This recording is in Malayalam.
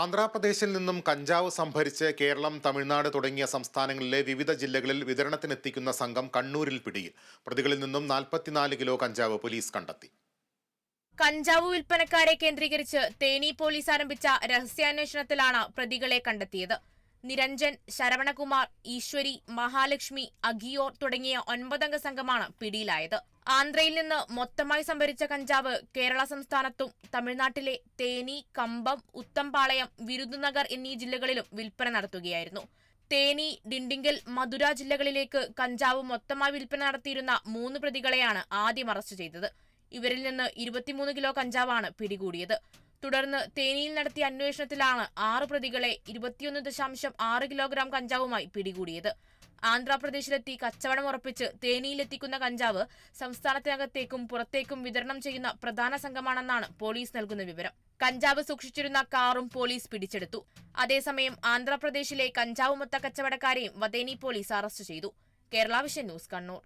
ആന്ധ്രാപ്രദേശിൽ നിന്നും കഞ്ചാവ് സംഭരിച്ച് കേരളം തമിഴ്നാട് തുടങ്ങിയ സംസ്ഥാനങ്ങളിലെ വിവിധ ജില്ലകളിൽ വിതരണത്തിനെത്തിക്കുന്ന സംഘം കണ്ണൂരിൽ പിടിയിൽ. പ്രതികളിൽ നിന്നും നാൽപ്പത്തിനാല് കിലോ കഞ്ചാവ് പോലീസ് കണ്ടെത്തി. കഞ്ചാവ് വിൽപ്പനക്കാരെ കേന്ദ്രീകരിച്ച് തേനി പോലീസ് ആരംഭിച്ച രഹസ്യാന്വേഷണത്തിലാണ് പ്രതികളെ കണ്ടെത്തിയത്. നിരഞ്ജൻ ശരവണകുമാർ ഈശ്വരി മഹാലക്ഷ്മി അഗിയോർ തുടങ്ങിയ ഒൻപതംഗ സംഘമാണ് പിടിയിലായത്. ആന്ധ്രയിൽ നിന്ന് മൊത്തമായി സംഭരിച്ച കഞ്ചാവ് കേരള സംസ്ഥാനത്തും തമിഴ്നാട്ടിലെ തേനി കമ്പം ഉത്തംപാളയം വിരുദുനഗർ എന്നീ ജില്ലകളിലും വിൽപ്പന നടത്തുകയായിരുന്നു. തേനി ഡിണ്ടിങ്കൽ മധുര ജില്ലകളിലേക്ക് കഞ്ചാവ് മൊത്തമായി വിൽപ്പന നടത്തിയിരുന്ന മൂന്ന് പ്രതികളെയാണ് ആദ്യം അറസ്റ്റ് ചെയ്തത്. ഇവരിൽ നിന്ന് ഇരുപത്തിമൂന്ന് കിലോ കഞ്ചാവാണ് പിടികൂടിയത്. തുടർന്ന് തേനിയിൽ നടത്തിയ അന്വേഷണത്തിലാണ് ആറ് പ്രതികളെ ഇരുപത്തിയൊന്ന് ദശാംശം ആറ് കിലോഗ്രാം കഞ്ചാവുമായി പിടികൂടിയത്. ആന്ധ്രാപ്രദേശിലെത്തി കച്ചവടം ഉറപ്പിച്ച് തേനിയിലെത്തിക്കുന്ന കഞ്ചാവ് സംസ്ഥാനത്തിനകത്തേക്കും പുറത്തേക്കും വിതരണം ചെയ്യുന്ന പ്രധാന സംഘമാണെന്നാണ് പോലീസ് നൽകുന്ന വിവരം. കഞ്ചാവ് സൂക്ഷിച്ചിരുന്ന കാറും പോലീസ് പിടിച്ചെടുത്തു. അതേസമയം ആന്ധ്രാപ്രദേശിലെ കഞ്ചാവ് മൊത്ത കച്ചവടക്കാരെയും വതേനി പോലീസ് അറസ്റ്റ് ചെയ്തു. Kerala Vision News Kannur.